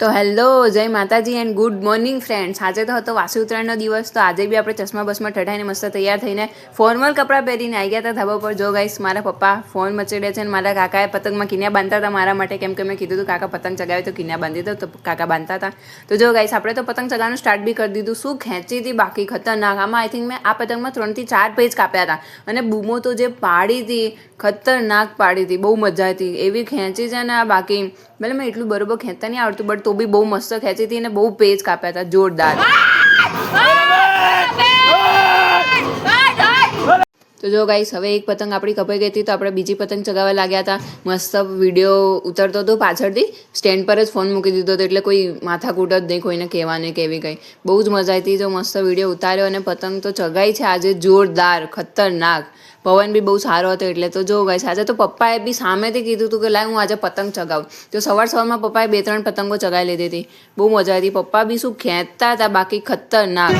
તો હેલો, જય માતાજી એન્ડ ગુડ મોર્નિંગ ફ્રેન્ડ્સ આજે તો હતો વાસી ઉત્તરાયણનો દિવસ, તો આજે બી આપણે ચશ્મા બસમાં ઠઠાઈને મસ્ત તૈયાર થઈને ફોર્મલ કપડાં પહેરીને આવી ગયા હતા ધાબા પર જો ગાઈસ મારા પપ્પા ફોન મચડ્યા છે અને મારા કાકાએ પતંગમાં કિન્યા બાંધતા હતા મારા માટે. કેમ કે મેં કીધું હતું કાકા પતંગ ચગાવે તો કિન્યા બાંધી દો, તો કાકા બાંધતા હતા. તો જો ગાઈસ આપણે તો પતંગ ચગાવવાનું સ્ટાર્ટ બી કરી દીધું. શું ખેંચી હતી બાકી? ખતરનાક. આમાં આઈ થિંક મેં આ પતંગમાં ત્રણથી ચાર પેજ કાપ્યા હતા. અને બૂમો તો જે પાડી હતી, ખતરનાક પાડી હતી. બહુ મજા હતી. એવી ખેંચી છે ને બાકી. ભલે મેં એટલું બરોબર ખેંચતા નહીં આવડતું બટ તો બી બહુ મસ્ત ખેંચી હતી અને બહુ પેજ કાપ્યા હતા, જોરદાર. તો જો ગાઈસ હવે એક પતંગ આપણી કપાઈ ગઈ હતી તો આપણે બીજી પતંગ ચગાવવા લાગ્યા હતા. મસ્ત વીડિયો ઉતરતો હતો પાછળથી. સ્ટેન્ડ પર જ ફોન મૂકી દીધો હતો, એટલે કોઈ માથાકૂટ જ નહીં, કોઈને કહેવાને કેવી કંઈ. બહુ જ મજા આવી હતી. તો મસ્ત વીડિયો ઉતાર્યો અને પતંગ તો ચગાઈ છે આજે. જોરદાર, ખતરનાક. પવન બી બહુ સારો હતો એટલે તો જો ગાઈસ, આજે તો પપ્પાએ બી સામેથી કીધું હતું કે લાય હું આજે પતંગ ચગાવું. તો સવાર સવારમાં પપ્પાએ બે ત્રણ પતંગો ચગાવી લીધી હતી. બહુ મજા હતી. પપ્પા બી શું ખેંચતા હતા, બાકી ખતરનાક.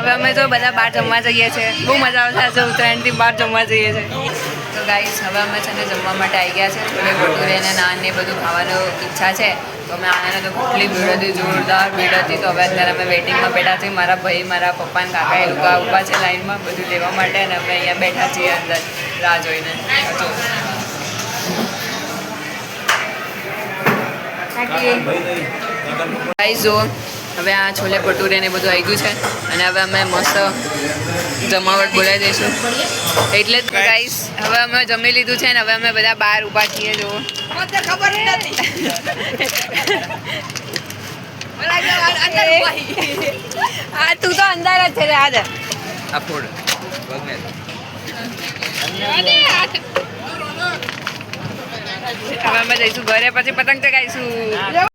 હવે અમે તો બધા બહાર જમવા જઈએ છીએ. બહુ મજા આવશે આજે ઉત્તરાયણથી બહાર જમવા જઈએ છીએ. તો ગાઈસ હવે અમે છે ને જમવા માટે આવી ગયા છે. છોલે ભટુરે ને નાન ને બધું ખાવાનું ઈચ્છા છે. તો અમે આને તો કેટલી ભીડ હતી જોરદાર ભીડ હતી. તો હવે અત્યારે અમે વેટિંગમાં બેઠા છીએ મારા ભાઈ મારા પપ્પા ને કાકા એ લોકો ઊભા છે લાઈનમાં બધું લેવા માટે અને અમે અહીંયા બેઠા છીએ અંદર રાહ જોઈને. જો. ગાઈસ જો. હવે આ છોલે ભટુરે ને બધું આવી ગયું છે. અને હવે અમે મસ્ત જમાવટ બોલાવી દઈશું. એટલે જ ગાઈસ હવે અમે જમી લીધું છે ને હવે અમે બધા બહાર ઊભા છીએ જો ખબર આ તું તો અંદર જ છે રે આજ આ ફૂડ. હવે અમે જઈશું ઘરે પછી પતંગ ચગાવીશું.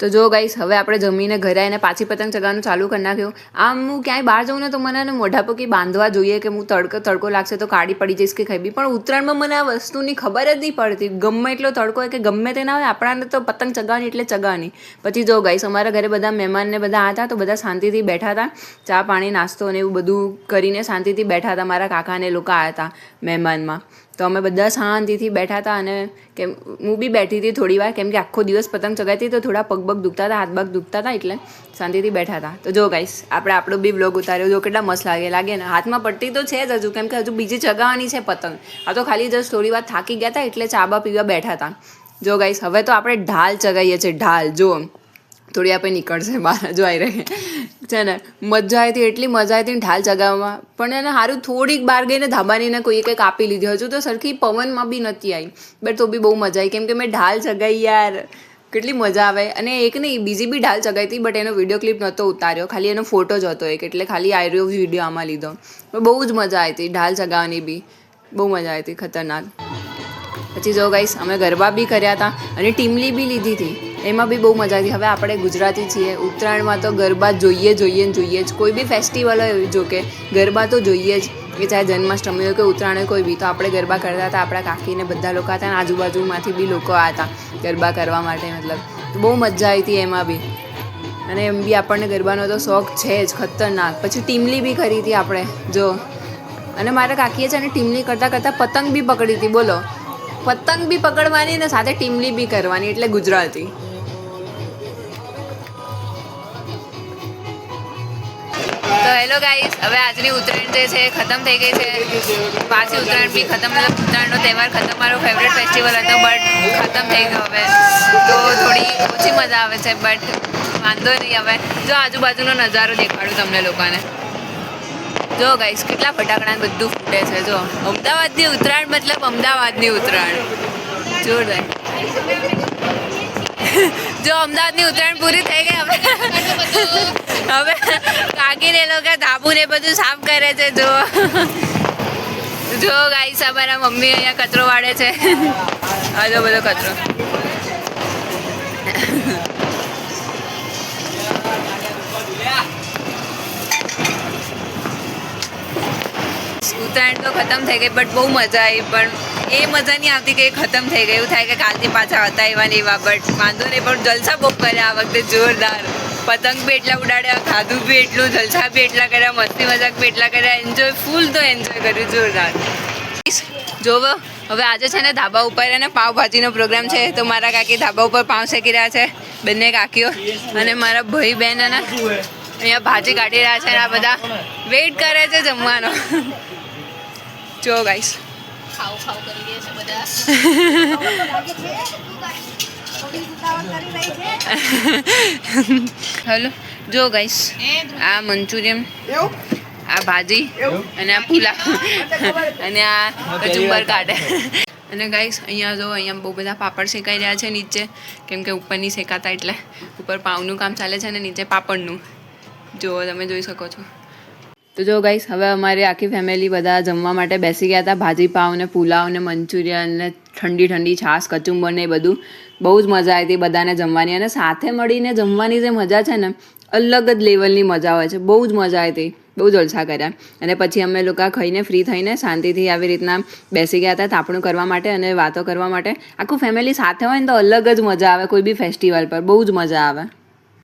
તો જો ગાઈસ હવે આપણે જમીને ઘરે આવીને પાછી પતંગ ચગાવવાનું ચાલુ કરી નાખ્યું. આમ હું ક્યાંય બહાર જાઉં ને તો મને એને મોઢા પર બાંધવા જોઈએ કે હું તડકો તડકો લાગશે તો કાઢી પડી જઈશ કે ખાઈ બી. પણ ઉત્તરાયણમાં મને આ વસ્તુની ખબર જ નહીં પડતી. ગમે એટલો તડકો હોય કે ગમે તે ના હોય, આપણાને તો પતંગ ચગાવવાની એટલે ચગાવવાની. પછી જો ગાઈસ અમારા ઘરે બધા મહેમાનને બધા હતા તો બધા શાંતિથી બેઠા હતા. ચા પાણી, નાસ્તો અને એવું બધું કરીને શાંતિથી બેઠા હતા. મારા કાકાને લોકો આવ્યા હતા મહેમાનમાં. તો અમે બધા શાંતિથી બેઠા હતા અને કેમ, હું બી બેઠી હતી થોડી વાર, કેમ કે આખો દિવસ પતંગ ચગાવતી તો થોડા પગ પગ દુખતા હતા, હાથ પગ દુખતા હતા એટલે શાંતિથી બેઠા હતા. તો જો ગાઈસ આપણે આપણો બી બ્લોગ ઉતાર્યો, જો કેટલા મસ્ત લાગે લાગે ને? હાથમાં પટ્ટી તો છે જ હજુ, કેમ કે હજુ બીજી ચગાવવાની છે પતંગ. આ તો ખાલી જસ્ટ થોડી વાર થાકી ગયા હતા એટલે ચાબા પીવા બેઠા હતા. જો ગાઈસ હવે તો આપણે ઢાલ ચગાવીએ છીએ, ઢાલ જો થોડી આપણે નીકળશે બહાર, જો આવી રહી. છે ને? મજા આવી હતી, એટલી મજા આવી હતી ઢાલ ચગાવવામાં. પણ એને સારું થોડીક બહાર ગઈને ધાબાનીને કોઈએ કંઈક આપી લીધી. હજુ તો સરખી પવનમાં બી નથી આવી બટ તો બી બહુ મજા આવી કેમ કે મેં ઢાલ ચગાવી યાર. કેટલી મજા આવે. અને એક નહીં, બીજી બી ઢાલ ચગાવી હતી, બટ એનો વીડિયો ક્લિપ નહોતો ઉતાર્યો. ખાલી એનો ફોટો જ હતો એક, એટલે ખાલી આયરો વીડિયો આમાં લીધો. બહુ જ મજા આવી હતી, ઢાલ ચગાવવાની બી. બહુ મજા આવી હતી, ખતરનાક. પછી જો ગાઈસ અમે ગરબા બી કર્યા હતા અને ટીમલી બી લીધી હતી. એમાં બી બહુ મજા આવી. હવે આપણે ગુજરાતી છીએ. ઉત્તરાયણમાં તો ગરબા જોઈએ જોઈએ જોઈએ જ. કોઈ બી ફેસ્ટિવલ હોય જો કે ગરબા તો જોઈએ જ. કે ચાહે જન્માષ્ટમી હોય કે ઉત્તરાયણ કોઈ બી, તો આપણે ગરબા કરતા હતા, આપણા કાકીને બધા લોકો હતા અને આજુબાજુમાંથી બી લોકો હતા ગરબા કરવા માટે, મતલબ. બહુ મજા આવી હતી એમાં બી. અને એમ બી આપણને ગરબાનો તો શોખ છે જ, ખતરનાક. પછી ટીમલી બી કરી હતી આપણે, જો. અને મારા કાકીએ છે ને ટીમલી કરતાં કરતાં પતંગ બી પકડી હતી, બોલો. પતંગ બી પકડવાની ને સાથે ટીમલી બી કરવાની, એટલે ગુજરાતી. તો હેલો ગાઈસ હવે આજની ઉત્તરાયણ જે છે ખતમ થઈ ગઈ છે. પાછી ઉત્તરાયણ બી ખતમ, મતલબ ઉત્તરાયણનો તહેવાર ખતમ, મારો ફેવરેટ ફેસ્ટિવલ હતો બટ ખતમ થઈ ગયો હવે. તો થોડી ઓછી મજા આવે છે બટ વાંધો નહીં હવે. જો આજુબાજુનો નજારો દેખાડું તમને લોકોને. જો ગાઈસ કેટલા ફટાકડા બધું ફૂટે છે, જો. અમદાવાદની ઉત્તરાયણ મતલબ અમદાવાદની ઉત્તરાયણ. જોરદાર. જો અમદાવાદની ઉત્તરાયણ પૂરી થઈ ગઈ હવે. લોકો ધાબુ ને બધું સાફ કરે છે જો જો ગાઈસ અમારા મમ્મી અહીંયા કચરો વાળે છે. આજો બધો કચરો. ઉત્તરાયણ તો ખતમ થઈ ગઈ બટ બહુ મજા આવી. પણ એ મજા નહીં આવતી કે ખતમ થઈ એવું થાય કે કાલથી પાછા હતા એવા ને એવા બટ વાંધો નહીં, પણ જલસા બહુ કર્યા આ વખતે, જોરદાર. પતંગ બી એટલા ઉડાડ્યા ખાધું બી એટલું જલસા બી એટલા કર્યા મસ્તી મજાક બી એટલા કર્યા એન્જોય ફૂલ તો એન્જોય કર્યું જોરદાર. જોવો હવે આજે છે ને ધાબા ઉપર અને પાવભાજીનો પ્રોગ્રામ છે તો મારા કાકી ધાબા ઉપર પાવ શેકી રહ્યા છે બંને કાકીઓ અને મારા ભાઈ બહેન અને અહીંયા ભાજી કાઢી રહ્યા છે આ બધા વેઇટ કરે છે જમવાનો. જો ગાઈશ ખાવ ખાવ કરી રહ્યા છે બધા. હલો, જો ગાઈસ આ મંચુરિયન, આ ભાજી અને આ પુલા અને આ કચુંબર કાઢે. અને ગાઈસ અહીંયા જો, અહીંયા બહુ બધા પાપડ શેકાઈ રહ્યા છે નીચે. કેમ કે ઉપર નહીં શેકાતા એટલે ઉપર પાઉનું કામ ચાલે છે અને નીચે પાપડનું. જો, તમે જોઈ શકો છો. તો જો ગાઈસ હવે અમારી આખી ફેમિલી બધા જમવા માટે બેસી ગયા હતા. ભાજી પાવ ને પુલાવ ને મંચુરિયન ને ઠંડી ઠંડી છાશ, કચુંબર ને એ બધું. બહુ જ મજા આવી હતી બધાને જમવાની અને સાથે મળીને જમવાની જે મજા છે ને, અલગ જ લેવલની મજા હોય છે. બહુ જ મજા આવી હતી. બહુ જલસા કર્યા. અને પછી અમે લોકો ખાઈને ફ્રી થઈને શાંતિથી આવી રીતના બેસી ગયા હતા તાપણું કરવા માટે અને વાતો કરવા માટે. આખું ફેમિલી સાથે હોય ને તો અલગ જ મજા આવે કોઈ બી ફેસ્ટિવલ પર. બહુ જ મજા આવે.